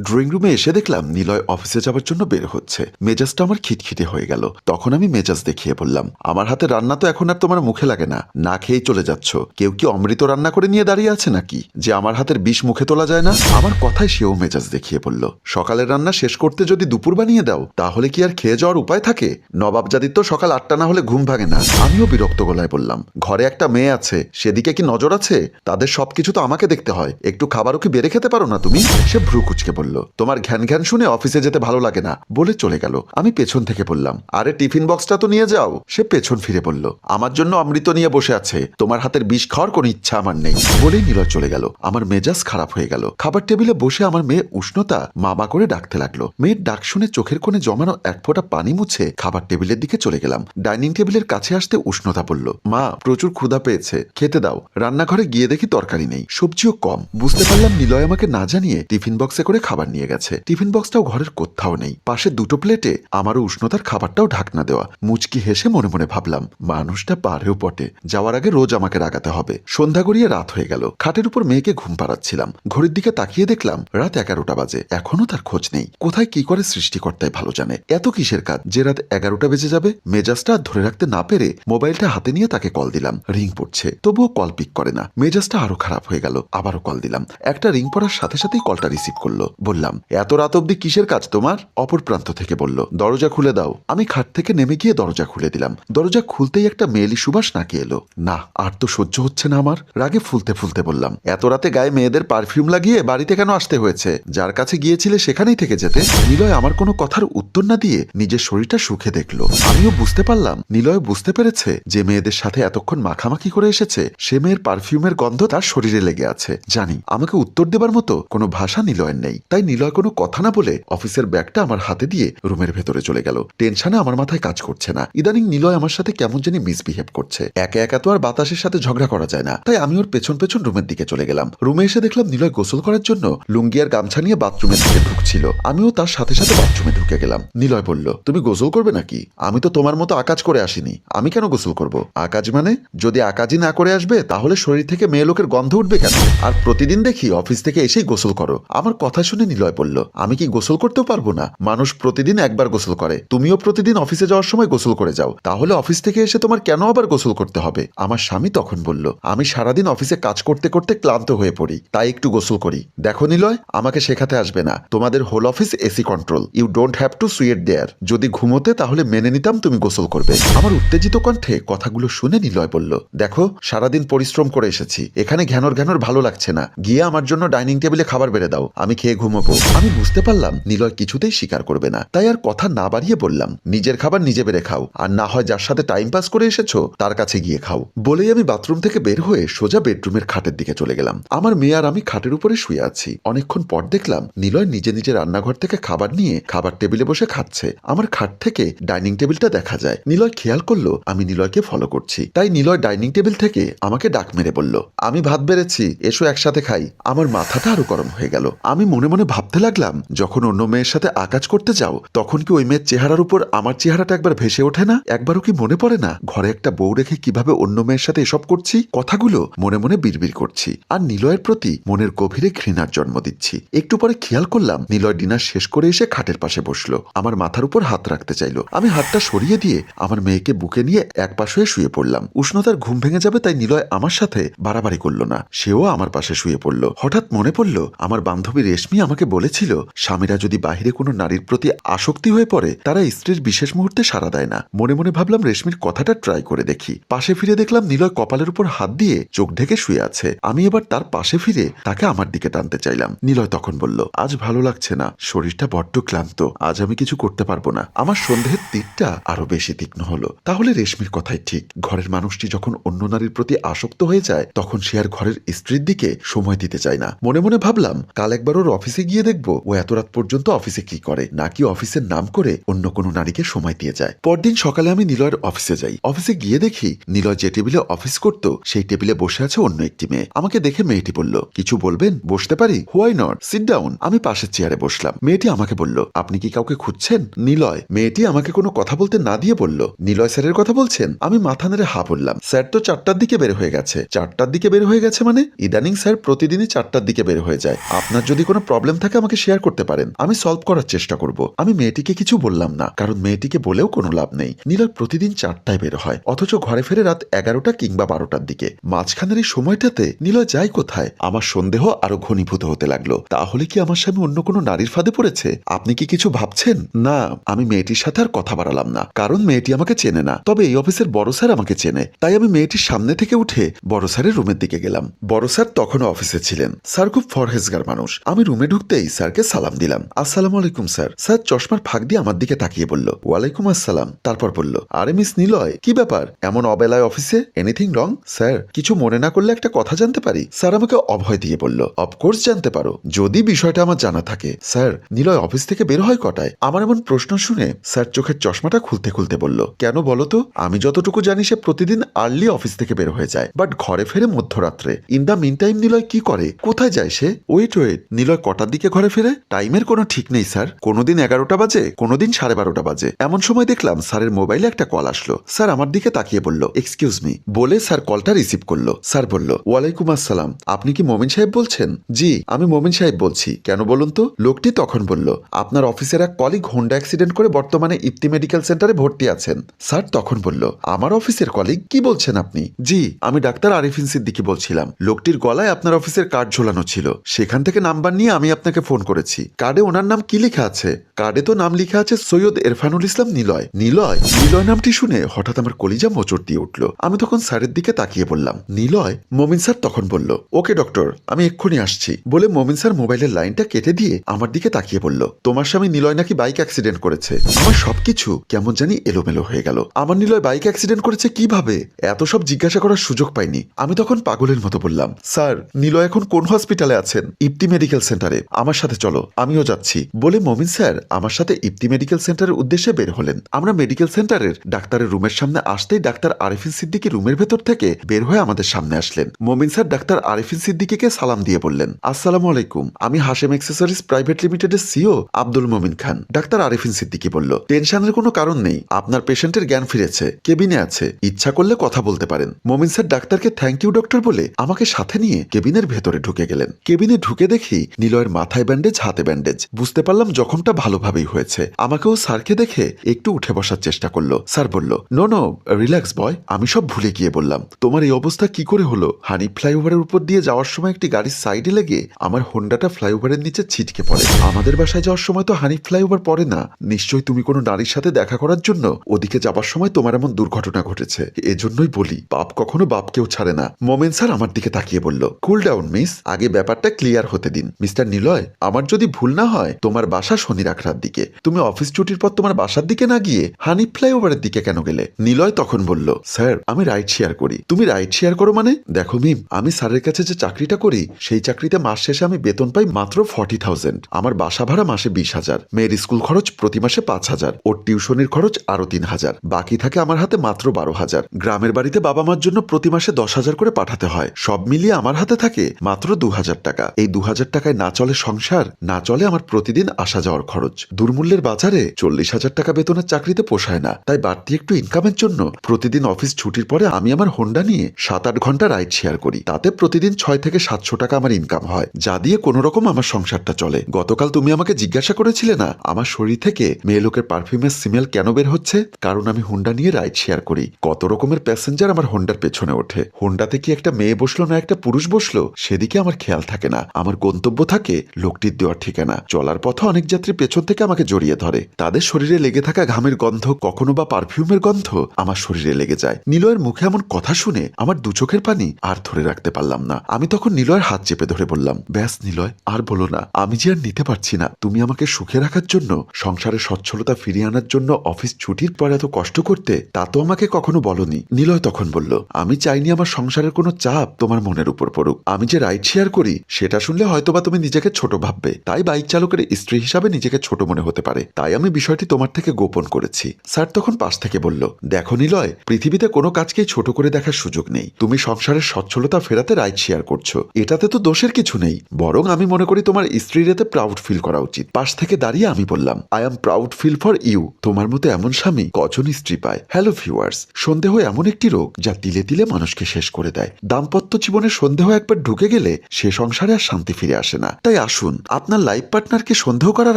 Drawing রুমে এসে দেখলাম নিলয় অফিসে যাওয়ার জন্য বের হচ্ছে। মেজাজটা আমার খিটখিটে হয়ে গেল। তখন আমি মেজাজ দেখিয়ে বললাম, আমার হাতে রান্না তো এখন আর তোমার মুখে লাগে না। না খেয়েই চলে যাচ্ছ। কেউ কি অমৃত রান্না করে নিয়ে দাঁড়িয়ে আছে নাকি? যে আমার হাতের বিষ মুখে তোলা যায় না? আমার কথায় সেও মেজাজ দেখিয়ে বলল, সকালের রান্না শেষ করতে যদি দুপুর বানিয়ে দাও, তাহলে কি আর খেয়ে যাওয়ার উপায় থাকে? নবাব জাদির তো সকাল আটটা না হলে ঘুম ভাঙে না। আমিও বিরক্ত গলায় বললাম, ঘরে একটা মেয়ে আছে। সেদিকে কি নজর আছে? তাদের সবকিছু তো আমাকে দেখতে হয়। একটু খাবারও কি বেড়ে খেতে পারো না তুমি? সে ভ্রু কুচকে তোমার ঘ্যান ঘ্যান শুনে অফিসে যেতে ভালো লাগে না। বলে চলে গেল। আমি পেছন থেকে বললাম, আরে, টিফিন বক্সটা তো নিয়ে যাও। সে পেছন ফিরে বলল, আমার জন্য অমৃত নিয়ে বসে আছে। তোমার হাতের বিষ খাওয়ার কোনো ইচ্ছা আমার নেই। বলেই নিলয় চলে গেল। আমার মেজাজ খারাপ হয়ে গেল। খাবার টেবিলে বসে আমার মেয়ে উষ্ণতা মামা করে ডাকতে লাগল। মেয়ের ডাক শুনে চোখের কোণে জমানো এক ফোঁটা পানি মুছে খাবার টেবিলের দিকে চলে গেলাম। ডাইনিং টেবিলের কাছে আসতে উষ্ণতা বলল মা, প্রচুর ক্ষুধা পেয়েছে। খেতে দাও। রান্নাঘরে গিয়ে দেখি তরকারি নেই। সবজিও কম। বুঝতে পারলাম নিলয় আমাকে না জানিয়ে টিফিন বক্সে করে খাবার নিয়ে গেছে। টিফিন বক্সটাও ঘরের কোথাও নেই। পাশে দুটো প্লেটে আমারও উষ্ণতার খাবারটাও ঢাকনা দেওয়া। মুচকি হেসে মনে মনে ভাবলাম, মানুষটা পারেও পটে যাওয়ার আগে রোজ আমাকে রাগাতে হবে। সন্ধ্যা গড়িয়ে রাত হয়ে গেল। খাটের উপর মেয়েকে ঘুম পাড়াচ্ছিলাম। ঘড়ির দিকে তাকিয়ে দেখলাম, রাত এগারোটা বাজে। এখনও তার খোঁজ নেই। কোথায় কি করে সৃষ্টিকর্তাই ভালো জানে। এত কিসের কাজ? যে রাত এগারোটা বেজে যাবে, মেজাজটা ধরে রাখতে না পেরে মোবাইলটা হাতে নিয়ে তাকে কল দিলাম। রিং পড়ছে, তবুও কল পিক করে না। মেজাজটা আরও খারাপ হয়ে গেল, আবারও কল দিলাম। একটা রিং পড়ার সাথে সাথেই কলটা রিসিভ করল। বললাম, এত রাত অব্দি কিসের কাজ তোমার? অপর প্রান্ত থেকে বলল, দরজা খুলে দাও। আমি খাট থেকে নেমে গিয়ে দরজা খুলে দিলাম। দরজা খুলতেই একটা মেয়েলি সুবাস নাকি এলো। না, আর তো সহ্য হচ্ছে না আমার। রাগে ফুলতে ফুলতে বললাম, এত রাতে গায়ে মেয়েদের পারফিউম লাগিয়ে বাড়িতে কেন আসতে হয়েছে? যার কাছে গিয়েছিলে সেখানেই থেকে যেতে? নিলয় আমার কোনো কথার উত্তর না দিয়ে নিজের শরীরটা সুখে দেখল। আমিও বুঝতে পারলাম, নিলয় বুঝতে পেরেছে যে মেয়েদের সাথে এতক্ষণ মাখামাখি করে এসেছে, সে মেয়ের পারফিউমের গন্ধ তার শরীরে লেগে আছে। জানি, আমাকে উত্তর দেবার মতো কোনো ভাষা নিলয়ের নেই। তাই নিলয় কোনো কথা না বলে অফিসের ব্যাগটা আমার হাতে দিয়ে রুমের ভেতরে চলে গেল। টেনশনে আমার মাথায় কাজ করছে না। ইদানিং নিলয় আমার সাথে কেমন জানি মিসবিহেভ করছে। একা একা তো আর বাতাসের সাথে ঝগড়া করা যায় না। তাই আমি ওর পেছন পেছন রুমের দিকে চলে গেলাম। রুমে এসে দেখলাম নিলয় গোসল করার জন্য লুঙ্গি আর গামছা নিয়ে বাথরুমের দিকে ঢুকছিল। আমিও তার সাথে সাথে বাথরুমে ঢুকে গেলাম। নিলয় বলল, তুমি গোসল করবে নাকি? আমি তো তোমার মতো আকাজ করে আসিনি। আমি কেন গোসল করব? আকাজ মানে? যদি আকাজই না করে আসবে, তাহলে শরীর থেকে মেয়ে লোকের গন্ধ উঠবে কেন? আর প্রতিদিন দেখি অফিস থেকে এসেই গোসল করো। আমার কথা শুনে নিলয় বলল, আমি কি গোসল করতেও পারব না? মানুষ প্রতিদিন একবার গোসল করে। তুমিও প্রতিদিন অফিসে যাওয়ার সময় গোসল করে যাও। তাহলে অফিস থেকে এসে তোমার কেন আবার গোসল করতে হবে? আমার স্বামী তখন বলল, আমি সারাদিন অফিসে কাজ করতে করতে ক্লান্ত হয়ে পড়ি, তাই একটু গোসল করি। দেখো নিলয়, আমাকে শেখাতে আসবে না। তোমাদের whole office AC control. You don't have to sweat there. যদি ঘুমোতে, তাহলে মেনে নিতাম তুমি গোসল করবে। আমার উত্তেজিত কণ্ঠে কথাগুলো শুনে নিলয় বলল, দেখো, সারাদিন পরিশ্রম করে এসেছি। এখানে ঘ্যানর ঘ্যানর ভালো লাগছে না। গিয়ে আমার জন্য ডাইনিং টেবিলে খাবার বেড়ে দাও। আমি খেয়ে ঘুমোবো। আমি বুঝতে পারলাম নিলয় কিছুতেই স্বীকার করবে না। তাই আর কথা না বাড়িয়ে বললাম, নিজের খাবার নিজে বেড়ে খাও। আর না হয় যার সাথে টাইম পাস করে এসেছ, তার কাছে গিয়ে খাও। বলেই আমি বাথরুম থেকে বের হয়ে সোজা বেডরুমের খাটের দিকে চলে গেলাম। আমার মেয়ে আর আমি খাটের উপরে শুয়ে আছি। অনেকক্ষণ পর দেখলাম নিলয় নিজে নিজে রান্নাঘর থেকে খাবার নিয়ে খাবার টেবিলে বসে খাচ্ছে। আমার খাট থেকে ডাইনিং টেবিলটা দেখা যায়। নিলয় খেয়াল করল, আমি নিলয়কে ফলো করছি। তাই নিলয় ডাইনিং টেবিল থেকে আমাকে ডাক মেরে বলল, আমি ভাত বেড়েছি, এসো একসাথে খাই। আমার মাথাটা আরও গরম হয়ে গেল। আমি মনে মনে ভাবতে লাগলাম, যখন অন্য মেয়ের সাথে আকাজ করতে যাও, তখন কি ওই মেয়ের চেহারার উপর আমার চেহারাটা একবার ভেসে ওঠে না? একবারও কি মনে পড়ে না? ঘরে একটা বউ রেখে কীভাবে অন্য মেয়ের সাথে এসব করছি? কথাগুলো মনে মনে বিড়বিড় করছি। আর নিলয়ের প্রতি মনের গভীরে ঘৃণার জন্ম দিচ্ছি। একটু পরে খেয়াল করলাম, নিলয় ডিনার শেষ করে এসে খাটের পাশে বসল। আমার মাথার উপর হাত রাখতে চাইলো। আমি হাতটা সরিয়ে দিয়ে আমার মেয়েকে বুকে নিয়ে এক পাশ হয়ে শুয়ে পড়লাম। উষ্ণতার ঘুম ভেঙে যাবে তাই নিলয় আমার সাথে বাড়াবাড়ি করল না। সেও আমার পাশে শুয়ে পড়ল। হঠাৎ মনে পড়ল, আমার বান্ধবী রেশমি আমাকে বলেছিল, স্বামীরা যদি বাহিরে কোনো নারীর প্রতি আসক্তি হয়ে পড়ে, তারা স্ত্রীর বিশেষ মুহূর্তে সাড়া দেয় না। মনে মনে ভাবলাম রেশমির কথাটা ট্রাই করে দেখি। পাশে ফিরে দেখলাম নিলয় কপালের উপর হাত দিয়ে চোখ ঢেকে শুয়ে আছে। আমি এবার তার পাশে ফিরে তাকে আমার দিকে টানতে চাইলাম। নিলয় তখন বলল, আজ ভালো লাগছে না। শরীরটা বড্ড ক্লান্ত। আজ আমি কিছু করতে পারব না। আমার সন্দেহের তীরটা আরও বেশি তীক্ষ্ণ হলো। তাহলে রেশমির কথাই ঠিক। ঘরের মানুষটি যখন অন্য নারীর প্রতি আসক্ত হয়ে যায়, তখন সে আর ঘরের স্ত্রীর দিকে সময় দিতে চায় না। মনে মনে ভাবলাম, কাল একবার ওর অফিসে গিয়ে দেখব ও এত রাত পর্যন্ত অফিসে কি করে, নাকি অফিসের নাম করে অন্য কোনো নারীকে সময় দিয়ে যায়। পরদিন সকালে আমি নিলয়ের অফিসে যাই। অফিসে গিয়ে দেখি নিলয় যে টেবিলে অফিস করতো, সেই টেবিলে বসে আছে অন্য একটি মেয়ে। আমাকে দেখে মেয়েটি বলল, কিছু বলবেন? বসতে পারি? হোয়াই নট সিট ডাউন আমি পাশের চেয়ারে বসলাম। মেয়েটি আমাকে বলল, আপনি কি কাউকে খুঁজছেন? নিলয়, মেয়েটি আমাকে কোনো কথা বলতে না দিয়ে বলল, নিলয় স্যারের কথা বলছেন? আমি মাথা নেড়ে হা বললাম, স্যার তো চারটার দিকে বের হয়ে গেছে। চারটার দিকে বের হয়ে গেছে মানে? ইদানিং স্যার প্রতিদিনই চারটার দিকে বের হয়ে যায়। আপনার যদি কোনো প্রবলেম প্রবলেম থাকে আমাকে শেয়ার করতে পারেন। আমি সলভ করার চেষ্টা করব। আমি মেয়েটিকে কিছু বললাম না, কারণ মেয়েটিকে বলেও কোনো লাভ নেই। নিলয় প্রতিদিন চারটায় বের হয়, অথচ ঘরে ফেরে রাত এগারোটা কিংবা বারোটার দিকে। মাঝখানের এই সময়টাতে নিলয় যায় কোথায়? আমার সন্দেহ আরও ঘনীভূত হতে লাগল। তাহলে কি আমার স্বামী অন্য কোনো নারীর ফাঁদে পড়েছে? আপনি কি কিছু ভাবছেন? না, আমি মেয়েটির সাথে আর কথা বাড়ালাম না, কারণ মেয়েটি আমাকে চেনে না। তবে এই অফিসের বড় স্যার আমাকে চেনে, তাই আমি মেয়েটির সামনে থেকে উঠে বড় স্যারের রুমের দিকে গেলাম। বড় স্যার তখনও অফিসে ছিলেন। স্যার খুব ফরহেজগার মানুষ। আমি রুমে ঢুকতেই স্যারকে সালাম দিলাম। আসসালামু আলাইকুম, স্যার। স্যার চশমার ফাঁক দিয়ে আমার দিকে তাকিয়ে বলল, ওয়ালাইকুম আসসালাম। তারপর বলল, আরে মিস নিলয়, কি ব্যাপার? এমন অবেলায় অফিসে? এনিথিং রং স্যার, কিছু মনে না করলে একটা কথা জানতে পারি? স্যার আমাকে অভয় দিয়ে বলল অফকোর্স জানতে পারো। যদি বিষয়টা আমার জানা থাকে, স্যার, নিলয় অফিস থেকে বের হয় কটায়? আমার এমন প্রশ্ন শুনে স্যার চোখের চশমাটা খুলতে খুলতে বলল, কেন বলো তো? আমি যতটুকু জানি সে প্রতিদিন আর্লি অফিস থেকে বের হয়ে যায়। বাট ঘরে ফেরে মধ্যরাত্রে। In the mean time Niloy কি করে? কোথায় যায় সে? ওয়েট ওয়েট নিলয় কটার দিকে ঘরে ফেরে টাইমের কোনো ঠিক নেই, স্যার। কোনোদিন এগারোটা বাজে, কোনোদিন সাড়ে বারোটা বাজে। এমন সময় দেখলাম স্যারের মোবাইলে একটা কল আসলো। স্যার আমার দিকে তাকিয়ে বলল, এক্সকিউজ মি। বলে স্যার কলটা রিসিভ করল। স্যার বলল, ওয়ালাইকুম আসসালাম। আপনি কি মোমিন সাহেব বলছেন? জি, আমি মোমিন সাহেব বলছি। কেন বলুন তো? লোকটি তখন বলল, আপনার অফিসের এক কলিগ হোন্ডা অ্যাক্সিডেন্ট করে বর্তমানে ইপ্তি মেডিকেল সেন্টারে ভর্তি আছেন। স্যার তখন বলল, আমার অফিসের কলিগ? কি বলছেন আপনি? জি, আমি ডাক্তার আরিফিন সিদ্দিকি বলছিলাম। লোকটির গলায় আপনার অফিসের কার্ড ঝোলানো ছিল। সেখান থেকে নাম্বার নিয়ে আমি আপনাকে ফোন করেছি। কার্ডে ওনার নাম কি লেখা আছে? কার্ডে তো নাম লেখা আছে সৈয়দ এরফানুল ইসলাম নিলয়। নিলয়? নিলয় নামটি শুনে হঠাৎ আমার কলিজা মোচড় দিয়ে উঠল। আমি তখন স্যারের দিকে তাকিয়ে বললাম, নিলয়? মমিন স্যার তখন বলল, ওকে ডক্টর, আমি এক্ষুনি আসছি। বলে মমিন স্যার মোবাইলের লাইনটা কেটে দিয়ে আমার দিকে তাকিয়ে বলল, তোমার স্বামী নিলয় নাকি বাইক অ্যাক্সিডেন্ট করেছে? আমার সবকিছু কেমন জানি এলোমেলো হয়ে গেল। আমার নিলয় বাইক অ্যাক্সিডেন্ট করেছে কীভাবে? এত সব জিজ্ঞাসা করার সুযোগ পাইনি। আমি তখন পাগলের মতো বললাম, স্যার, নিলয় এখন কোন হসপিটালে আছেন? ইপ্তি মেডিকেল সেন্টারে। আমার সাথে চলো, আমিও যাচ্ছি। বলে মমিন স্যার আমার সাথে ইপ্তি মেডিকেল সেন্টারের উদ্দেশ্যে বের হলেন। আমরা মেডিকেল সেন্টারের ডাক্তারের রুমের সামনে আসতেই ডাক্তার আরিফিন সিদ্দিকি রুমের ভেতর থেকে বের হয়ে আমাদের সামনে আসলেন। মমিন স্যার ডাক্তার আরিফিন সিদ্দিকিকে সালাম দিয়ে বললেন, আসসালামু আলাইকুম, আমি হাশেম এক্সেসরিজ প্রাইভেট লিমিটেডের সিও আব্দুল মমিন খান। ডাক্তার আরিফিন সিদ্দিকি বলল, টেনশনের কোনো কারণ নেই, আপনার পেশেন্টের জ্ঞান ফিরেছে, কেবিনে আছে, ইচ্ছা করলে কথা বলতে পারেন। মমিন স্যার ডাক্তারকে থ্যাংক ইউ ডক্টর বলে আমাকে সাথে নিয়ে কেবিনের ভেতরে ঢুকে গেলেন। কেবিনে ঢুকে দেখি নিলয়ের মাথায় ব্যান্ডেজ হাতে ব্যান্ডেজ বুঝতে পারলাম জখমটা ভালোভাবেই হয়েছে। আমাকেও স্যারকে দেখে একটু উঠে বসার চেষ্টা করল। স্যার বলল, নো নো রিল্যাক্স বয় আমি সব ভুলে গিয়ে বললাম। তোমার এই অবস্থা কি করে হলো? হানি ফ্লাইওভারের উপর দিয়ে যাওয়ার সময় একটি গাড়ির সাইডে লেগে আমার হোন্ডাটা ফ্লাইওভারের নিচে ছিটকে পড়ে। আমাদের বাসায় যাওয়ার সময় তো হানি ফ্লাইওভার পড়ে না। নিশ্চয়ই তুমি কোনো নারীর সাথে দেখা করার জন্য ওদিকে যাবার সময় তোমার এমন দুর্ঘটনা ঘটেছে। এজন্যই বলি, বাপ কখনো বাপকেও ছাড়ে না। মোমেন স্যার আমার দিকে তাকিয়ে বলল কুল ডাউন মিস আগে ব্যাপারটা ক্লিয়ার হতে দিন। মিস্টার নিলয় আমার যদি ভুল না হয়, তোমার বাসা শনি রাখরার দিকে। তুমি অফিস ছুটির পর তোমার বাসার দিকে না গিয়ে হানি ফ্লাইওভারের দিকে কেন গেলে? নিলয় তখন বলল, স্যার, আমি রাইড শেয়ার করি। তুমি রাইড শেয়ার করো মানে? দেখো মিম, আমি স্যারের কাছে যে চাকরিটা করি, সেই চাকরিতে মাস শেষে আমি বেতন পাই মাত্র ফর্টি থাউজেন্ড। আমার বাসা ভাড়া মাসে বিশ হাজার। মেয়ের স্কুল খরচ প্রতি মাসে পাঁচ হাজার। ওর টিউশনির খরচ আরও তিন হাজার। বাকি থাকে আমার হাতে মাত্র বারো হাজার। গ্রামের বাড়িতে বাবা মার জন্য প্রতি মাসে দশ হাজার করে পাঠাতে হয়। সব মিলিয়ে আমার হাতে থাকে মাত্র দু হাজার টাকা। এই দু হাজার টাকায় না সংসার, না চলে আমার প্রতিদিন আসা যাওয়ার খরচ। দুর্মূল্যের বাজারে চল্লিশ হাজার টাকা বেতনের চাকরিতে পোষায় না, তাই বাড়তি একটু ইনকামের জন্য প্রতিদিন অফিস ছুটির পরে আমি আমার হোন্ডা নিয়ে সাত আট ঘণ্টা রাইড শেয়ার করি। তাতে প্রতিদিন ছয় থেকে সাতশো টাকা আমার ইনকাম হয়। যা দিয়ে কোনো রকম আমার সংসারটা চলে। গতকাল তুমি আমাকে জিজ্ঞাসা করেছিলে না, আমার শরীর থেকে মেয়ে লোকের পারফিউমের স্মেল কেন বের হচ্ছে? কারণ আমি হোন্ডা নিয়ে রাইড শেয়ার করি। কত রকমের প্যাসেঞ্জার আমার হোন্ডার পেছনে ওঠে। হোন্ডাতে কি একটা মেয়ে বসল না একটা পুরুষ বসল? সেদিকে আমার খেয়াল থাকে না। আমার গন্তব্য থাকে লোকটির দেওয়ার ঠিকানা। চলার পথে অনেক যাত্রী পেছন থেকে আমাকে জড়িয়ে ধরে। তাদের শরীরে লেগে থাকা ঘামের গন্ধ কখনো বা পারফিউমের গন্ধ আমার শরীরে লেগে যায়। নিলয়ের মুখে এমন কথা শুনে আমার দু চোখের পানি আর ধরে রাখতে পারলাম না। আমি তখন নিলয়ের হাত চেপে ধরে বললাম, ব্যাস নিলয়, আর বলো না, আমি যে আর নিতে পারছি না। তুমি আমাকে সুখে রাখার জন্য, সংসারে সচ্ছলতা ফিরিয়ে আনার জন্য অফিস ছুটির পর এত কষ্ট করতে, তা তো আমাকে কখনো বলনি। নিলয় তখন বলল, আমি চাইনি আমার সংসারের কোনো চাপ তোমার মনের উপর পড়ুক। আমি যে রাইড শেয়ার করি, সেটা শুনলে হয়তোবা তুমি নিজেকে ছোট ভাববে, তাই বাইক চালকের স্ত্রী হিসাবে নিজেকে ছোট ছোট মনে হতে পারে। তাই আমি বিষয়টি তোমার থেকে গোপন করেছি। স্যার তখন পাশ থেকে বলল, দেখো নিলয়, পৃথিবীতে কোনো কাজকেই ছোট করে দেখার সুযোগ নেই। তুমি সংসারের সচ্ছলতা ফেরাতে রাইট শেয়ার করছ। এটাতে তো দোষের কিছু নেই। বরং আমি মনে করি তোমার স্ত্রীর এতে প্রাউড ফিল করা উচিত। পাশ থেকে দাঁড়িয়ে আমি বললাম I am proud feel for you তোমার মতো এমন স্বামী কজন স্ত্রী পায়? হ্যালো ভিউয়ার্স সন্দেহ এমন একটি রোগ যা তিলে তিলে মানুষকে শেষ করে দেয়। দাম্পত্য জীবনে সন্দেহ একবার ঢুকে গেলে সে সংসারে আর শান্তি ফিরে আসে না। তাই আসুন। আপনার লাইফ পার্টনারকে সন্দেহ করার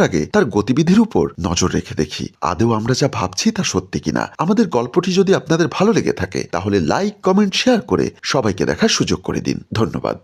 আগে তার গতিবিধির উপর নজর রেখে দেখি। আদেও আমরা যা ভাবছি তা সত্যি কিনা? আমাদের গল্পটি যদি আপনাদের ভালো লেগে থাকে, তাহলে লাইক কমেন্ট শেয়ার করে সবাইকে দেখার সুযোগ করে দিন। ধন্যবাদ।